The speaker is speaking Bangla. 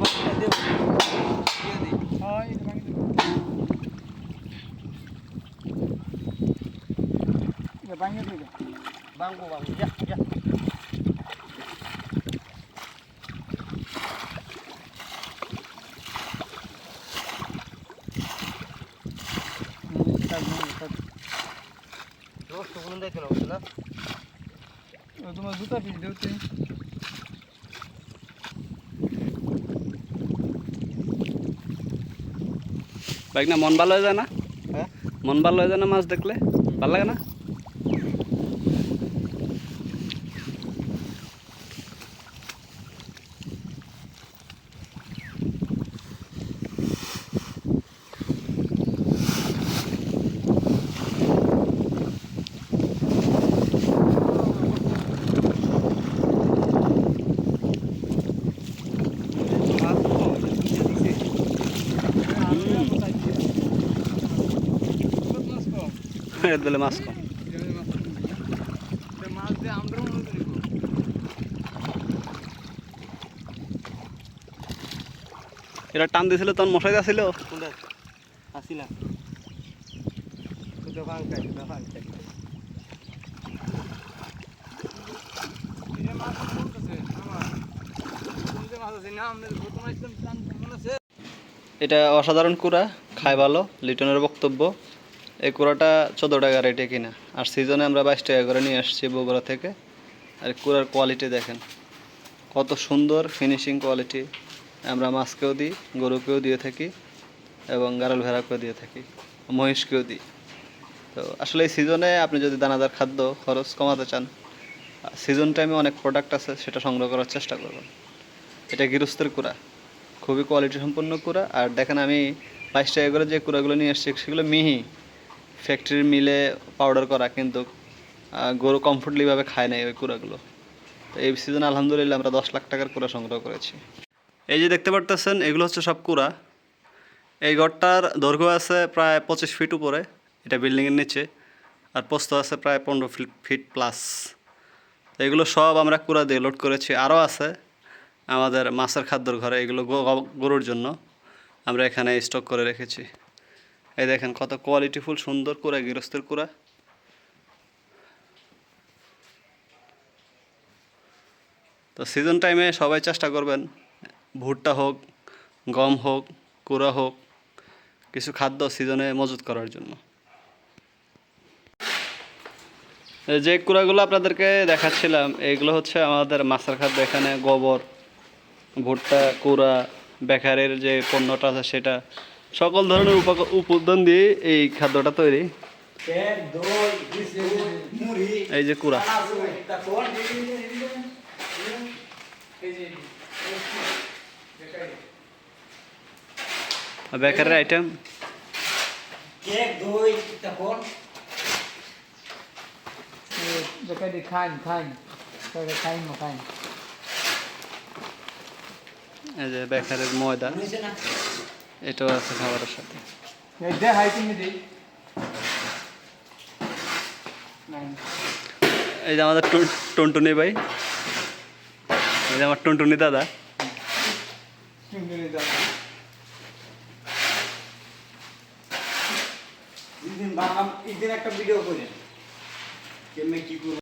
বাকিটা দেও দিয়ে দিই হয় এটা ভাঙি দেবো এটা ভাঙিয়ে দিবে বাঙ্গো বাঙ্গো যা যা রোজ তো কোনো দেখতে না বুঝছ না তোমার জুতা পিস দেও তুই বাইক না মন ভালো হয়ে যায় না? হ্যাঁ? মন ভালো হয়ে যায় না মাছ দেখলে? ভালো লাগে না? এর মাছ কম। এটা টান দিছিল, তখন মশাই আসিলা আসলাম এটা অসাধারণ কুড়া, খায় ভালো, লিটনের বক্তব্য। এই কুড়াটা চোদ্দ টাকা রেটে কিনা। আর সিজনে আমরা বাইশ টাকা করে নিয়ে আসছি বগুড়া থেকে। আর কুড়ার কোয়ালিটি দেখেন, কত সুন্দর ফিনিশিং কোয়ালিটি আমরা মাছকেও দিই, গরুকেও দিয়ে থাকি এবং গারল ভেড়াকেও দিয়ে থাকি, মহিষকেও দিই। তো আসলে এই সিজনে আপনি যদি দানাদার খাদ্য খরচ কমাতে চান সিজন টাইমে অনেক প্রোডাক্ট আছে, সেটা সংগ্রহ করার চেষ্টা করবেন। এটা গৃহস্থের কুড়া, খুবই কোয়ালিটি সম্পন্ন কুড়া। আর দেখেন আমি বাইশ টাকা করে যে কুড়াগুলো নিয়ে এসেছি সেগুলো মিহি। ফ্যাক্টরির মিলে পাউডার করা, কিন্তু গরু কমফোর্টলিভাবে খায় না ওই কুড়াগুলো। তো এই সিজনে আলহামদুলিল্লাহ, আমরা দশ লাখ টাকার কুড়া সংগ্রহ করেছি। এই যে দেখতে পারতেছেন, এগুলো হচ্ছে সব কুড়া। এই ঘরটার দৈর্ঘ্য আছে প্রায় পঁচিশ ফিট উপরে, এটা বিল্ডিংয়ের নিচে, আর পোস্ত আছে প্রায় পনেরো ফিট প্লাস তো এগুলো সব আমরা কুড়া দিয়ে লোড করেছি। আরও আছে আমাদের মাছের খাদ্যর ঘরে, এগুলো গরুর জন্য। আমরা এখানে স্টক করে রেখেছি। এই দেখেন কত কোয়ালিটিফুল সুন্দর কুড়া, গৃহস্থের কুড়া। তো সিজন টাইমে সবাই চেষ্টা করবেন, ভুট্টা হোক, গম হোক, কুড়া হোক, কিছু খাদ্য সিজনে মজুত করার জন্য। যে কুড়াগুলো আপনাদেরকে দেখাচ্ছিলাম এইগুলো হচ্ছে আমাদের মাছের খাদ্য, এখানে গোবর, ভুট্টা, কুড়া, বেকারের যে পণ্যটা আছে সেটা সকল ধরনের উপাক- উপাদান দিয়ে এই খাদ্যটা তৈরি। এক দই বিস্কুট মুড়ি এই যে কুড়া। তারপর এই যে বেকারের আইটেম কেক দই তারপর বেকারি খাইন খাইন। খাইন খাইন। এই যে বেকারের ময়দা। এটাও আছে খাবারের সাথে। এই দে হাই তুমি দি। নাই এই যে আমাদের টুন- টুনটুনি ভাই। এই যে আমার টুনটুনি দাদা। একদিন একদিন একটা ভিডিও করেন কেমনে কি করব?